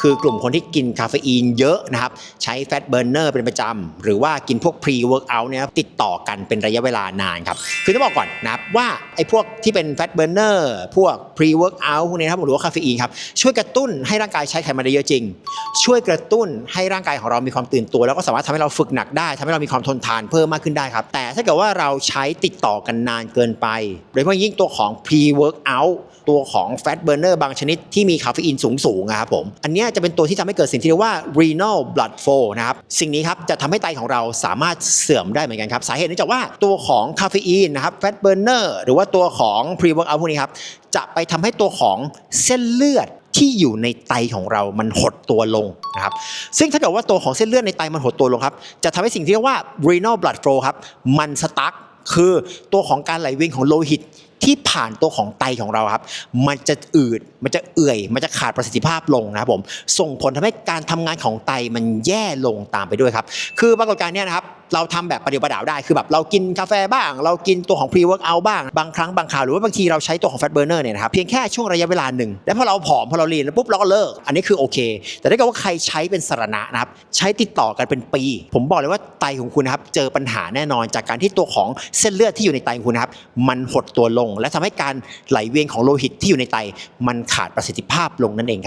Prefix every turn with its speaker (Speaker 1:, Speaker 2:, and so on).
Speaker 1: คือกลุ่มคนที่กินคาเฟอีนเยอะนะครับใช้แฟตเบ r ร์เนอร์เป็นประจำหรือว่ากินพวกพรีเวิร์กอัลเนี่ยติดต่อกันเป็นระยะเวลานานครับคือต้องบอกก่อนนะครับว่าไอ้พวกที่เป็นแฟตเบ r ร์เนอร์พวกพรีเวิร์กอัลพวกนี้นะครับหรือว่าคาเฟอีนครับช่วยกระตุ้นให้ร่างกายใช้ไขมันได้เยอะจริง ช่วยกระตุ้นให้ร่างกายของเรามีความตื่นตัว แล้วก็สามารถทำให้เราฝึกหนักได้ทำให้เรามีความทนทานเพิ่มมากขึ้นได้ครับแต่ถ้าเกิดว่าเราใช้ติดต่อกันนานเกินไป โดยเฉพาะยิ่งตัวของ pre-workout ตัวของ fat burner บางชนิดที่มีคาเฟอีนสูงๆนะครับผมอันเนี้จะเป็นตัวที่ทำให้เกิดสิ่งที่เรียกว่า renal blood flow นะครับ สิ่งนี้ครับจะทำให้ไตของเราสามารถเสื่อมได้เหมือนกันครับ สาเหตุเนื่องจากว่าตัวของคาเฟอีนนะครับ fat burner หรือว่าตัวของ pre-workout พวกนี้ครับ จะไปทำให้ตัวของเส้นเลือดที่อยู่ในไตของเรามันหดตัวลงนะครับ ซึ่งถ้าเกิดว่าตัวของเส้นเลือดในไตมันหดตัวลงครับ จะทำให้สิ่งที่เรียกว่า renal blood flow ครับ มันสตั๊ก คือตัวของการไหลเวียนของโลหิตที่ผ่านตัวของไตของเราครับ มันจะอืด มันจะเอื่อย มันจะขาดประสิทธิภาพลงนะครับผม ส่งผลทำให้การทำงานของไตมันแย่ลงตามไปด้วยครับ คือปรากฏการณ์นี้นะครับ เราทำแบบประเดี๋ยวประดาวได้ คือแบบเรากินกาแฟบ้าง เรากินตัวของ pre workout บ้าง บางครั้งบางคราว หรือว่าบางทีเราใช้ตัวของ fat burner เนี่ยนะครับ เพียงแค่ช่วงระยะเวลาหนึ่ง แล้วพอเราผอม พอเราลีนแล้วปุ๊บเราก็เลิก อันนี้คือโอเค แต่ถ้าเกิดว่าใครใช้เป็นสารณะนะครับ ใช้ติดต่อกันเป็นปี ผมบอกเลยว่าไตของคุณนะครับ เจอปัญหาแน่นอนจากการที่ตัวของเส้นเลือดที่อยู่ในไตของคุณนะครับ มันหดตัวลง และทำให้การไหลเวียนของโลหิตที่อยู่ในไต มันขาดประสิทธิภาพลงนั่นเองครับ